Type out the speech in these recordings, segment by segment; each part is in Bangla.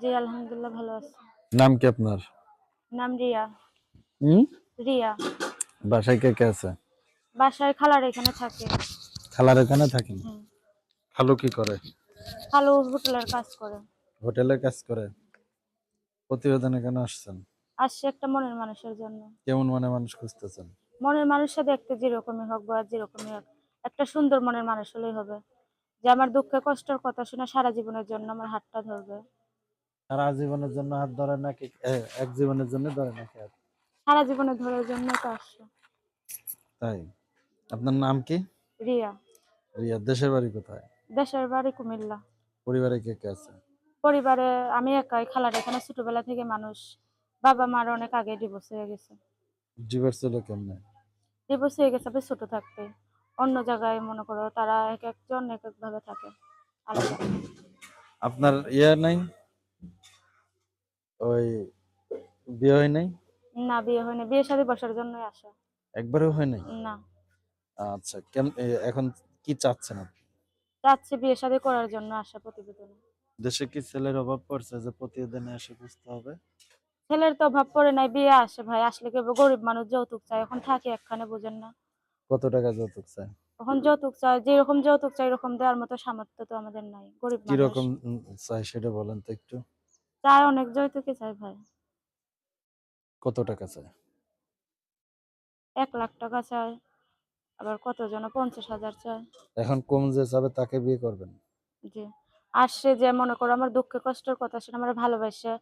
জি আলহামদুলিল্লাহ ভালো আছি। নাম কি আপনার? নাম রিয়া। হুম? রিয়া। বাসায় কে কে আছে? বাসায় খালার এখানে থাকে। খালার এখানে থাকেন? হুম। খালু কি করে? খালু হোটেলের কাজ করে। হোটেলে কাজ করে? প্রতিবেদনে কেন আসছেন? আসছে একটা মনের মানুষের জন্য। কেমন মানে মানুষ খুঁজতেছেন? মনের মানুষটা দেখতে যেরকমই হোক বা যেরকমই হোক একটা সুন্দর মনের মানুষ হলেই হবে। যে আমার দুঃখে কষ্টের কথা শুনে সারা জীবনের জন্য আমার হাতটা ধরবে। সারা জীবনের জন্য হাত ধরে নাকি এক জীবনের জন্য ধরে নাকি হাত? সারা জীবনে ধরার জন্য তো তাই? আপনার নাম কি? রিয়া। রিয়া দেশের বাড়ি কোথায়? দেশের বাড়ি কুমিল্লা। পরিবারে কে কে আছে? পরিবারে আমি একাই খালার এখানে ছোটবেলা থেকে মানুষ। বাবা মার অনেক আগে ডিভোর্স হয়ে গেছে। ডিভোর্স হলো কেমনে? ডিভোর্স হয়ে গেছে আমি ছোট থাকতে। অন্য জায়গায় মনে করো তারা এক একজন এক এক ভাবে থাকে। আলাদা আপনার ইয়ে নাই? ওই বিয়ে হয় নাই? না বিয়ে হয়নি বিয়ে শাদী বসার জন্যই আসা। একবারও হয় নাই? না। আচ্ছা এ, এখন কি চাচ্ছেন আপনি? যাচ্ছে বিয়ে শাদী করার জন্য আসা প্রতিবেদনে। দেশে কি ছেলের অভাব পড়ছে যে প্রতিদিনে এসে বুঝতে হবে? ছেলের তো অভাব পড়ে নাই বিয়ে আসে ভাই। আসলে কি হবে, গরিব মানুষ যৌতুক চায়। এখন থাকে একখানে বুঝেন না। কত টাকা যৌতুক চায়? এখন যৌতুক চায় যেরকম যৌতুক চাই এরকম দেওয়ার মতো সামর্থ্য তো আমাদের নাই। গরিব মানুষ। কীরকম চাই সেটা বলেন তো একটু। চায় অনেক যৌতুকই চাই ভাই। কত টাকা চায় এক লাখ টাকা চায় আবার কতজন পঞ্চাশ হাজার চায় এখন কম যে চাবে তাকে বিয়ে করবেন? জি আসছে যে মনে করো আমার দুঃখে কষ্টের কথা শুনে আমার ভালোবাসে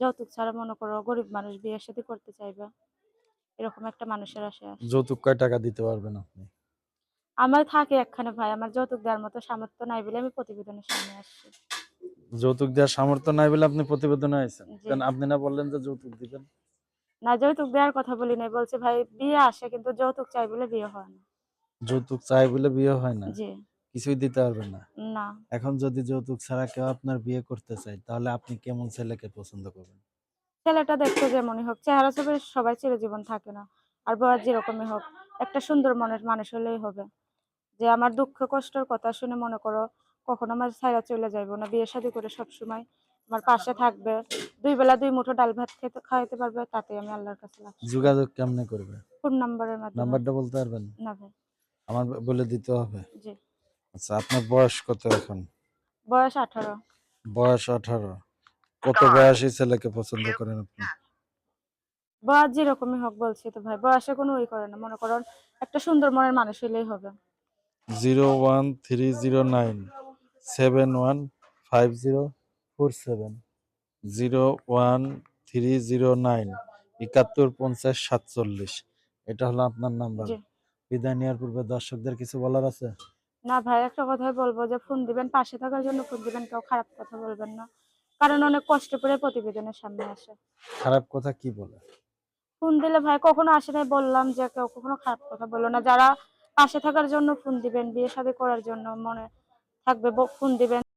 যৌতুক ছাড়া মনে করো গরিব মানুষ বিয়ের সাথে করতে চাইবে। এরকম একটা মানুষের আসে। যৌতুক কয় টাকা দিতে পারবেন আপনি? আমার থাকে একখানে ভাই আমার যৌতুক দেওয়ার মতো সামর্থ্য নাই বলে আমি প্রতিবেদনের সামনে আসছি। যৌতুক দেওয়ার সামর্থ্য নাই বলে আপনি প্রতিবেদনে আইছেন। কেন আপনি না বললেন যে যৌতুক দিবেন? না যৌতুক দেওয়ার কথা বলি নাই বলছে ভাই বিয়ে আসে কিন্তু যৌতুক চাই বলে বিয়ে হয় না। যৌতুক চাই বলে বিয়ে হয় না? জি। কিছুই দিতে পারবেন না? না। এখন যদি যৌতুক ছাড়া কেউ আপনার বিয়ে করতে চায় তাহলে আপনি কেমন ছেলেকে পছন্দ করবেন? ছেলেটা দেখতে যেমনই হোক চেহারা ছবি সবাই চিরজীবন থাকে না আর বয়স যেরকমই হোক একটা সুন্দর মনের মানুষ হলেই হবে। যে আমার দুঃখ কষ্টের কথা শুনে মনে করো কখনো আমার ছাইরা চলে যাইবো না। বিয়ে শাদী করে সবসময় আমার পাশে থাকবে। দুই বেলা দুই মুঠো ডাল ভাত খেতে খাওয়াইতে পারবে তাতে আমি আল্লাহর কাছে লাভ। যোগাযোগ কেমনে করবে? ফোন নাম্বারের মাধ্যমে। নাম্বারটা বলতে পারবেন? না ভাই। আমার বলে দিতে হবে। জি। আচ্ছা আপনার বয়স কত এখন? বয়স আঠারো। বয়স আঠারো। কত বয়সী ছেলেকে পছন্দ করেন আপনি? বয়স যেরকমই হোক বলছি তো ভাই। বয়সে কোনো ই করে না। মনে করেন একটা সুন্দর মনের মানুষ হলেই হবে। Zero one three zero nine. Seven one five zero four seven zero one three zero nine একাত্তর পঞ্চাশ সাতচল্লিশ. এটা হলো আপনার নাম্বার বিদায় নেওয়ার পূর্বে দর্শকদের কিছু বলার আছে? না ভাই একটা কথাই বলব যে ফোন দিবেন পাশে থাকার জন্য ফোন দিবেন কেউ খারাপ কথা বলবেন না। কারণ অনেক কষ্ট করে প্রতিবেদনের সামনে আসে। খারাপ কথা কি বলে? ফোন দিলে ভাই কখনো আসে নাই বললাম যে কেউ কখনো খারাপ কথা বলল না। যারা পাশে থাকার জন্য ফোন দিবেন বিয়ে শাদী করার জন্য মনে থাকবে ফোন দিবেন।